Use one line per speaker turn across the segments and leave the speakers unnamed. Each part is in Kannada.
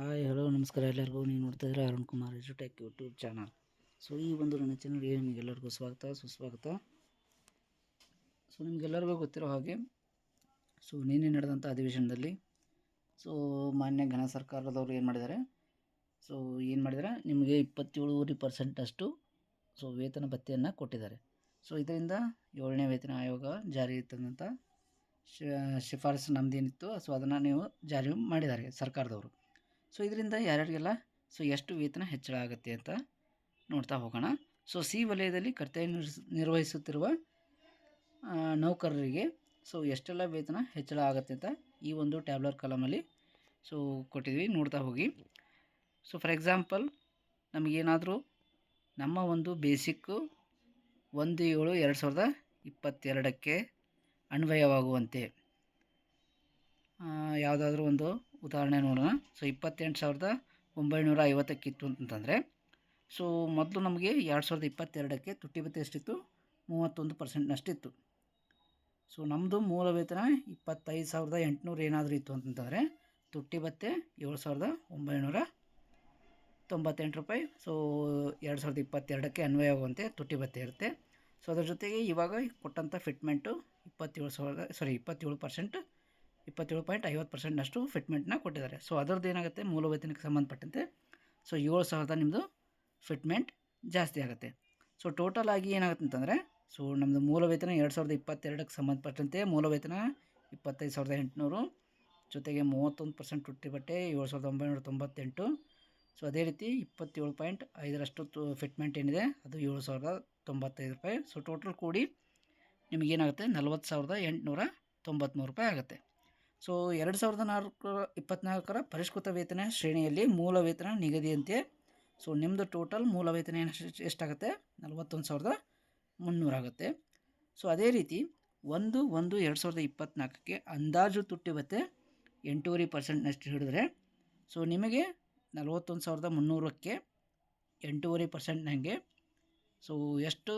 ಹಾಯ್ ಹಲೋ ನಮಸ್ಕಾರ ಎಲ್ಲರಿಗೂ. ನೀವು ನೋಡ್ತಾ ಇದ್ದೀರಾ ಅರುಣ್ ಕುಮಾರ್ ಎಜುಟೆಕ್ ಯೂಟ್ಯೂಬ್ ಚಾನಲ್ ಸೊ ಈ ಒಂದು ನನ್ನ ಚಾನಲ್ಗೆ ನಿಮಗೆಲ್ಲರಿಗೂ ಸ್ವಾಗತ, ಸುಸ್ವಾಗತ. ಸೊ ನಿಮಗೆಲ್ಲರಿಗೂ ಗೊತ್ತಿರೋ ಹಾಗೆ ಸೊ ನಿನ್ನೆ ನಡೆದಂಥ ಅಧಿವೇಶನದಲ್ಲಿ ಸೊ ಮಾನ್ಯ ಘನ ಸರ್ಕಾರದವರು ಏನು ಮಾಡಿದ್ದಾರೆ? ಸೊ ಏನು ಮಾಡಿದ್ದಾರೆ? ನಿಮಗೆ ಇಪ್ಪತ್ತೇಳುವರೆ ಪರ್ಸೆಂಟಷ್ಟು ಸೊ ವೇತನ ಭತ್ಯೆಯನ್ನು ಕೊಟ್ಟಿದ್ದಾರೆ. ಸೊ ಇದರಿಂದ ಏಳನೇ ವೇತನ ಆಯೋಗ ಜಾರಿ ತಂದಂಥ ಶಿಫಾರಸು ನಮ್ದೇನಿತ್ತು ಸೊ ಅದನ್ನು ನೀವು ಜಾರಿ ಮಾಡಿದ್ದಾರೆ ಸರ್ಕಾರದವರು. ಸೊ ಇದರಿಂದ ಯಾರ್ಯಾರಿಗೆಲ್ಲ? ಸೊ ಎಷ್ಟು ವೇತನ ಹೆಚ್ಚಳ ಆಗುತ್ತೆ ಅಂತ ನೋಡ್ತಾ ಹೋಗೋಣ. ಸೊ ಸಿ ವಲಯದಲ್ಲಿ ಕರ್ತವ್ಯ ನಿರ್ವಹಿಸುತ್ತಿರುವ ನೌಕರರಿಗೆ ಸೊ ಎಷ್ಟೆಲ್ಲ ವೇತನ ಹೆಚ್ಚಳ ಆಗುತ್ತೆ ಅಂತ ಈ ಒಂದು ಟ್ಯಾಬ್ಲರ್ ಕಲಮಲ್ಲಿ ಸೊ ಕೊಟ್ಟಿದ್ವಿ. ನೋಡ್ತಾ ಹೋಗಿ. ಸೊ ಫಾರ್ ಎಕ್ಸಾಂಪಲ್ ನಮಗೇನಾದರೂ ನಮ್ಮ ಒಂದು ಬೇಸಿಕ್ಕು ಒಂದು ಏಳು ಎರಡು ಸಾವಿರದ ಇಪ್ಪತ್ತೆರಡಕ್ಕೆ ಅನ್ವಯವಾಗುವಂತೆ. ಯಾವುದಾದ್ರೂ ಒಂದು ಉದಾಹರಣೆ ನೋಡೋಣ. ಸೊ, ಇಪ್ಪತ್ತೆಂಟು ಸಾವಿರದ ಒಂಬೈನೂರ ಐವತ್ತಕ್ಕಿತ್ತು ಅಂತಂದರೆ, ಸೊ, ಮೊದಲು ನಮಗೆ ಎರಡು ಸಾವಿರದ ಇಪ್ಪತ್ತೆರಡಕ್ಕೆ ತುಟ್ಟಿ ಭತ್ಯೆ ಎಷ್ಟಿತ್ತು? ಮೂವತ್ತೊಂದು ಪರ್ಸೆಂಟ್ನಷ್ಟಿತ್ತು ಸೊ ನಮ್ಮದು ಮೂಲ ವೇತನ ಇಪ್ಪತ್ತೈದು ಸಾವಿರದ ಎಂಟುನೂರು ಏನಾದರೂ ಇತ್ತು ಅಂತಂದರೆ, ತುಟ್ಟಿ ಭತ್ತೆ ಏಳು ಸಾವಿರದ ಒಂಬೈನೂರ ತೊಂಬತ್ತೆಂಟು ರೂಪಾಯಿ. ಸೊ, ಎರಡು ಸಾವಿರದ ಇಪ್ಪತ್ತೆರಡಕ್ಕೆ ಅನ್ವಯವಾಗುವಂತೆ ತುಟ್ಟಿ ಭತ್ತೆ ಇರುತ್ತೆ. ಸೊ, ಅದರ ಜೊತೆಗೆ ಇವಾಗ ಕೊಟ್ಟಂಥ ಫಿಟ್ಮೆಂಟು ಇಪ್ಪತ್ತೇಳು ಸಾವಿರದ ಸಾರಿ ಇಪ್ಪತ್ತೇಳು ಪರ್ಸೆಂಟ್ ಇಪ್ಪತ್ತೇಳು ಪಾಯಿಂಟ್ ಐವತ್ತು ಪರ್ಸೆಂಟ್ನಷ್ಟು ಫಿಟ್ಮೆಂಟ್ನ ಕೊಟ್ಟಿದ್ದಾರೆ. ಸೊ ಅದರದ್ದು ಏನಾಗುತ್ತೆ? ಮೂಲ ವೇತನಕ್ಕೆ ಸಂಬಂಧಪಟ್ಟಂತೆ. ಸೊ ಏಳು ಸಾವಿರದ ನಿಮ್ಮದು ಫಿಟ್ಮೆಂಟ್ ಜಾಸ್ತಿ ಆಗುತ್ತೆ. ಸೊ ಟೋಟಲ್ ಆಗಿ ಏನಾಗುತ್ತೆ ಅಂತಂದರೆ ಸೊ ನಮ್ಮದು ಮೂಲ ವೇತನ ಎರಡು ಸಾವಿರದ ಇಪ್ಪತ್ತೆರಡಕ್ಕೆ ಸಂಬಂಧಪಟ್ಟಂತೆ ಮೂಲ ವೇತನ ಇಪ್ಪತ್ತೈದು ಸಾವಿರದ ಎಂಟುನೂರು, ಜೊತೆಗೆ ಮೂವತ್ತೊಂದು ಪರ್ಸೆಂಟ್ ತುಟ್ಟಿ ಬಟ್ಟೆ ಏಳು ಸಾವಿರದ ಒಂಬೈನೂರ ತೊಂಬತ್ತೆಂಟು. ಸೊ ಅದೇ ರೀತಿ ಇಪ್ಪತ್ತೇಳು ಪಾಯಿಂಟ್ ಐದರಷ್ಟು ಫಿಟ್ಮೆಂಟ್ ಏನಿದೆ, ಅದು ಏಳು ಸಾವಿರದ ತೊಂಬತ್ತೈದು ರೂಪಾಯಿ. ಸೊ ಟೋಟಲ್ ಕೂಡಿ ನಿಮಗೇನಾಗುತ್ತೆ? ನಲ್ವತ್ತು ಸಾವಿರದ ಎಂಟುನೂರ ತೊಂಬತ್ತ್ಮೂರು ರೂಪಾಯಿ ಆಗುತ್ತೆ. ಸೊ, ಎರಡು ಸಾವಿರದ ನಾಲ್ಕು ಇಪ್ಪತ್ನಾಲ್ಕರ ಪರಿಷ್ಕೃತ ವೇತನ ಶ್ರೇಣಿಯಲ್ಲಿ ಮೂಲ ವೇತನ ನಿಗದಿಯಂತೆ. ಸೊ ನಿಮ್ಮದು ಟೋಟಲ್ ಮೂಲ ವೇತನ ಎಷ್ಟಾಗುತ್ತೆ? ನಲ್ವತ್ತೊಂದು ಸಾವಿರದ ಮುನ್ನೂರಾಗುತ್ತೆ ಸೊ, ಅದೇ ರೀತಿ ಒಂದು ಒಂದು, ಎರಡು ಸಾವಿರದ ಇಪ್ಪತ್ತ್ನಾಲ್ಕಕ್ಕೆ ಅಂದಾಜು ತುಟ್ಟಿ ಬತ್ತೆ ಎಂಟೂವರೆ ಪರ್ಸೆಂಟ್ನಷ್ಟು ಹಿಡಿದ್ರೆ. ಸೊ, ನಿಮಗೆ ನಲವತ್ತೊಂದು ಸಾವಿರದ ಮುನ್ನೂರಕ್ಕೆ ಎಂಟೂವರೆ ಪರ್ಸೆಂಟ್ ನನಗೆ ಸೊ, ಎಷ್ಟು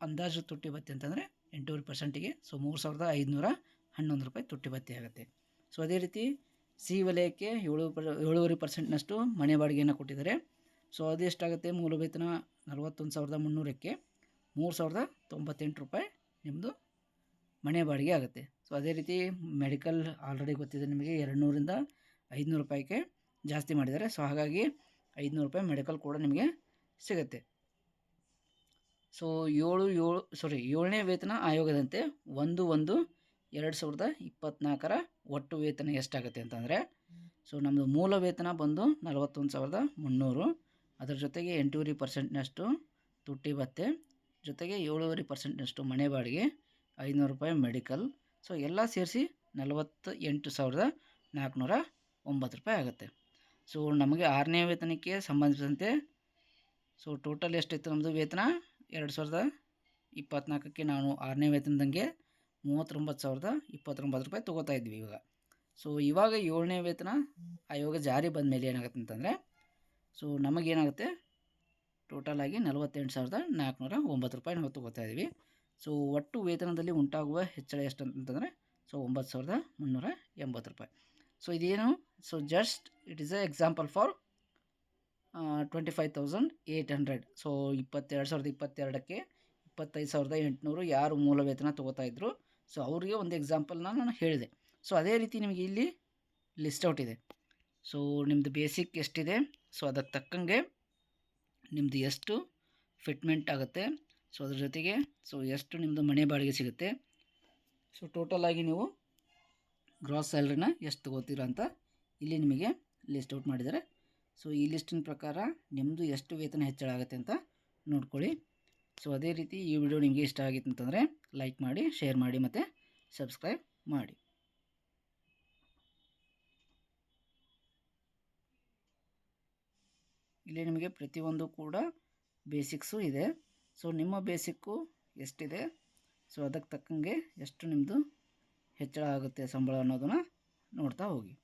ಅಂದಾಜು ತುಟ್ಟಿ ಬತ್ತೆ ಅಂತಂದರೆ ಎಂಟೂವರೆ ಪರ್ಸೆಂಟಿಗೆ ಸೊ, ಮೂರು ಸಾವಿರದ ಐದುನೂರ ಹನ್ನೊಂದು ರೂಪಾಯಿ ತುಟ್ಟಿ ಭತ್ಯೆ ಆಗುತ್ತೆ. ಸೊ ಅದೇ ರೀತಿ ಸಿ ವಲಯಕ್ಕೆ ಏಳು ಪರ್, ಏಳುವರೆ ಪರ್ಸೆಂಟ್ನಷ್ಟು ಮನೆ ಬಾಡಿಗೆಯನ್ನು ಕೊಟ್ಟಿದ್ದಾರೆ. ಸೊ ಅದೆಷ್ಟಾಗುತ್ತೆ ಮೂಲ ವೇತನ ನಲವತ್ತೊಂದು ಸಾವಿರದ ಮುನ್ನೂರಕ್ಕೆ ಮೂರು ಸಾವಿರದ ತೊಂಬತ್ತೆಂಟು ರೂಪಾಯಿ ನಿಮ್ಮದು ಮನೆ ಬಾಡಿಗೆ ಆಗುತ್ತೆ. ಸೊ ಅದೇ ರೀತಿ ಮೆಡಿಕಲ್ ಆಲ್ರೆಡಿ ಗೊತ್ತಿದೆ ನಿಮಗೆ ಎರಡು ನೂರಿಂದ ಐದುನೂರು ರೂಪಾಯಿಗೆ ಜಾಸ್ತಿ ಮಾಡಿದ್ದಾರೆ. ಸೊ ಹಾಗಾಗಿ ಐದುನೂರು ರೂಪಾಯಿ ಮೆಡಿಕಲ್ ಕೂಡ ನಿಮಗೆ ಸಿಗುತ್ತೆ. ಸೊ ಏಳು ಏಳು ಸಾರಿ ಏಳನೇ ವೇತನ ಆಯೋಗದಂತೆ ಒಂದು ಒಂದು ಎರಡು ಸಾವಿರದ ಇಪ್ಪತ್ತ್ನಾಲ್ಕರ ಒಟ್ಟು ವೇತನ ಎಷ್ಟಾಗುತ್ತೆ ಅಂತಂದರೆ ಸೊ ನಮ್ಮದು ಮೂಲ ವೇತನ ಬಂದು ನಲವತ್ತೊಂದು ಸಾವಿರದ ಮುನ್ನೂರು. ಅದರ ಜೊತೆಗೆ ಎಂಟೂವರೆ ಪರ್ಸೆಂಟ್ನಷ್ಟು ತುಟ್ಟಿ ಭತ್ತೆ, ಜೊತೆಗೆ ಏಳೂವರೆ ಪರ್ಸೆಂಟ್ನಷ್ಟು ಮನೆ ಬಾಡಿಗೆ, ಐನೂರು ರೂಪಾಯಿ ಮೆಡಿಕಲ್. ಸೊ ಎಲ್ಲ ಸೇರಿಸಿ ನಲವತ್ತ ಎಂಟು ಸಾವಿರದ ನಾಲ್ಕುನೂರ ಒಂಬತ್ತು ರೂಪಾಯಿ ಆಗುತ್ತೆ. ಸೊ ನಮಗೆ ಆರನೇ ವೇತನಕ್ಕೆ ಸಂಬಂಧಿಸಿದಂತೆ ಸೊ ಟೋಟಲ್ ಎಷ್ಟಿತ್ತು ನಮ್ಮದು ವೇತನ? ಎರಡು ಸಾವಿರದ ಇಪ್ಪತ್ತ್ನಾಲ್ಕಕ್ಕೆ ನಾನು ಆರನೇ ವೇತನದಂಗೆ ಮೂವತ್ತೊಂಬತ್ತು ಸಾವಿರದ ಇಪ್ಪತ್ತೊಂಬತ್ತು ರೂಪಾಯಿ ತೊಗೋತಾ ಇದ್ವಿ ಇವಾಗ. ಸೊ ಇವಾಗ ಏಳನೇ ವೇತನ ಆಯೋಗ ಜಾರಿ ಬಂದ ಮೇಲೆ ಏನಾಗುತ್ತೆ ಅಂತಂದರೆ ಸೊ ನಮಗೇನಾಗುತ್ತೆ? ಟೋಟಲ್ ಆಗಿ ನಲವತ್ತೆಂಟು ಸಾವಿರದ ನಾಲ್ಕುನೂರ ಒಂಬತ್ತು ರೂಪಾಯಿ ನಾವು ತೊಗೋತಾ ಇದ್ದೀವಿ ಸೊ ಒಟ್ಟು ವೇತನದಲ್ಲಿ ಉಂಟಾಗುವ ಹೆಚ್ಚಳ ಎಷ್ಟು ಅಂತಂದರೆ ಸೊ ಒಂಬತ್ತು ಸಾವಿರದ ಮುನ್ನೂರ ಎಂಬತ್ತು ರೂಪಾಯಿ. ಸೊ ಇದೇನು? So just it is a example for twenty five thousand eight hundred so ಇಪ್ಪತ್ತೆರಡು ಸಾವಿರದ ಇಪ್ಪತ್ತೆರಡಕ್ಕೆ ಇಪ್ಪತ್ತೈದು ಸಾವಿರದ ಎಂಟುನೂರು ಯಾರು ಮೂಲ ವೇತನ ತೊಗೋತಾ ಇದ್ರು? ಸೊ ಅವರಿಗೆ ಒಂದು ಎಕ್ಸಾಂಪಲ್ನ ನಾನು ಹೇಳಿದೆ. ಸೊ ಅದೇ ರೀತಿ ನಿಮಗೆ ಇಲ್ಲಿ ಲಿಸ್ಟ್ ಔಟ್ ಇದೆ. ಸೊ ನಿಮ್ಮದು ಬೇಸಿಕ್ ಎಷ್ಟಿದೆ? ಸೊ ಅದಕ್ಕೆ ತಕ್ಕಂಗೆ ನಿಮ್ಮದು ಎಷ್ಟು ಫಿಟ್ಮೆಂಟ್ ಆಗುತ್ತೆ? ಸೊ ಅದ್ರ ಜೊತೆಗೆ ಸೊ ಎಷ್ಟು ನಿಮ್ಮದು ಮನೆ ಬಾಡಿಗೆ ಸಿಗುತ್ತೆ? ಸೊ ಟೋಟಲ್ ಆಗಿ ನೀವು ಗ್ರಾಸ್ ಸ್ಯಾಲ್ರಿನ ಎಷ್ಟು ತಗೋತೀರ ಅಂತ ಇಲ್ಲಿ ನಿಮಗೆ ಲಿಸ್ಟ್ ಔಟ್ ಮಾಡಿದ್ದಾರೆ. ಸೊ ಈ ಲಿಸ್ಟಿನ ಪ್ರಕಾರ ನಿಮ್ಮದು ಎಷ್ಟು ವೇತನ ಹೆಚ್ಚಳ ಆಗುತ್ತೆ ಅಂತ ನೋಡ್ಕೊಳ್ಳಿ. ಸೊ ಅದೇ ರೀತಿ ಈ ವಿಡಿಯೋ ನಿಮಗೆ ಇಷ್ಟ ಆಗಿತ್ತು ಅಂತಂದರೆ ಲೈಕ್ ಮಾಡಿ ಶೇರ್ ಮಾಡಿ ಮತ್ತು ಸಬ್ಸ್ಕ್ರೈಬ್ ಮಾಡಿ. ಇಲ್ಲಿ ನಿಮಗೆ ಪ್ರತಿಯೊಂದು ಕೂಡ ಬೇಸಿಕ್ಸು ಇದೆ. ಸೊ ನಿಮ್ಮ ಬೇಸಿಕ್ಕು ಎಷ್ಟಿದೆ? ಸೊ ಅದಕ್ಕೆ ತಕ್ಕಂಗೆ ಎಷ್ಟು ನಿಮ್ಮದು ಹೆಚ್ಚಳ ಆಗುತ್ತೆ ಸಂಬಳ ಅನ್ನೋದನ್ನು ನೋಡ್ತಾ ಹೋಗಿ.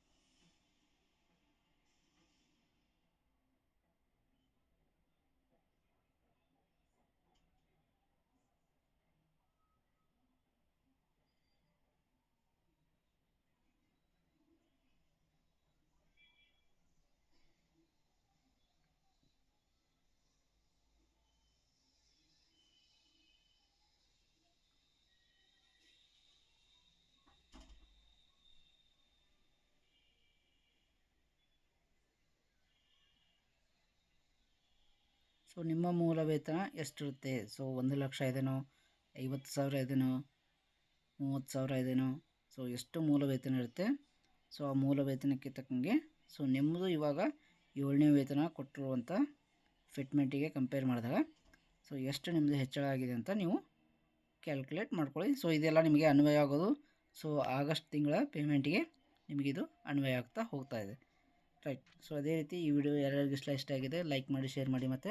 ಸೊ ನಿಮ್ಮ ಮೂಲ ವೇತನ ಎಷ್ಟಿರುತ್ತೆ? ಸೊ ಒಂದು ಲಕ್ಷ ಇದೇನೋ ಐವತ್ತು ಸಾವಿರ ಇದೇನೋ ಮೂವತ್ತು ಸಾವಿರ ಇದೇನೋ ಸೊ ಎಷ್ಟು ಮೂಲ ವೇತನ ಇರುತ್ತೆ? ಸೊ ಆ ಮೂಲ ವೇತನಕ್ಕೆ ತಕ್ಕಂಗೆ ಸೊ ನಿಮ್ಮದು ಇವಾಗ ಏಳನೇ ವೇತನ ಕೊಟ್ಟಿರುವಂಥ ಫಿಟ್ಮೆಂಟಿಗೆ ಕಂಪೇರ್ ಮಾಡಿದಾಗ ಸೊ ಎಷ್ಟು ನಿಮ್ಮದು ಹೆಚ್ಚಳ ಆಗಿದೆ ಅಂತ ನೀವು ಕ್ಯಾಲ್ಕುಲೇಟ್ ಮಾಡ್ಕೊಳ್ಳಿ. ಸೊ ಇದೆಲ್ಲ ನಿಮಗೆ ಅನ್ವಯ ಆಗೋದು. ಸೊ ಆಗಸ್ಟ್ ತಿಂಗಳ ಪೇಮೆಂಟಿಗೆ ನಿಮಗಿದು ಅನ್ವಯ ಆಗ್ತಾ ಹೋಗ್ತಾ ಇದೆ. ರೈಟ್ ಸೊ ಅದೇ ರೀತಿ ಈ ವಿಡಿಯೋ ಯಾರ್ಯಾರಿಗೆ ಇಷ್ಟ ಇಷ್ಟ ಆಗಿದೆ ಲೈಕ್ ಮಾಡಿ ಶೇರ್ ಮಾಡಿ ಮತ್ತು.